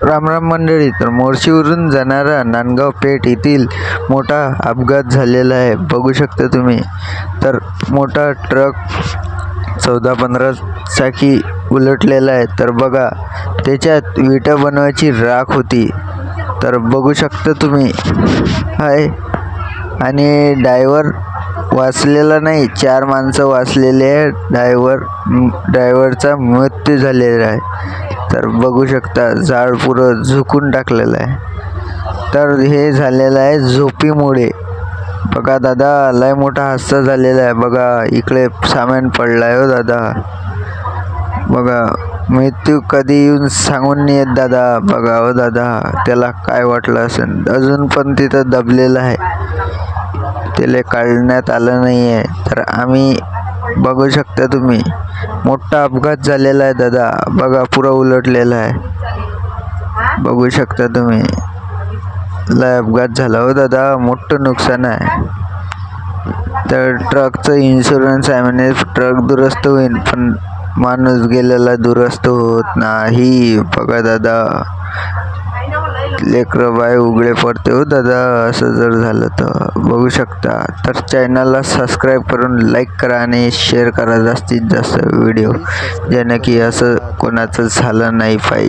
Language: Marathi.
रामराम मंडळी तर मोर्शीवरून जाणारा नांदगाव पेठ येथील मोठा अपघात झालेला आहे. बघू शकता तुम्ही. तर मोठा ट्रक चौदा पंधरा चाकी उलटलेला आहे. तर बघा त्याच्यात विटा बनवायची राख होती. तर बघू शकता तुम्ही. आहे आणि डायव्हर वाचलेला नाही. चार माणसं वाचलेले आहे डायव्हर डायवरचा मृत्यू झालेला आहे. तर बघू शकता झाड पुरं झुकून टाकलेलं आहे. तर हे झालेलं आहे झोपीमुळे. बघा दादा लय मोठा हादसा झालेला आहे. बघा इकडे सामान पडलं आहे हो दादा. बघा मृत्यू कधी येऊन सांगून नाही येत दादा. बघा हो दादा त्याला काय वाटलं असेल. अजून पण तिथं दबलेलं आहे. त्याला काढण्यात आलं नाही आहे तर आम्ही बघू शकता तुम्ही. मोठा अपघात झालेला आहे दादा. बघा पुरा उलटलेला आहे. बघू शकता तुम्ही. लय अपघात झाला हो दादा. मोठं नुकसान आहे. तर ट्रकचं इन्शुरन्स आहे म्हणजे ट्रक दुरुस्त होईल पण माणूस गेलेला दुरुस्त होत नाही. बघा दादा. लेकरं बाय उघडे पडते हो दादा असं जर झालं तर. बघू शकता. तर चॅनलला सबस्क्राईब करून लाईक करा आणि शेअर करा जास्तीत जास्त व्हिडिओ ज्यानं की असं कोणाचं झालं नाही पाहिजे.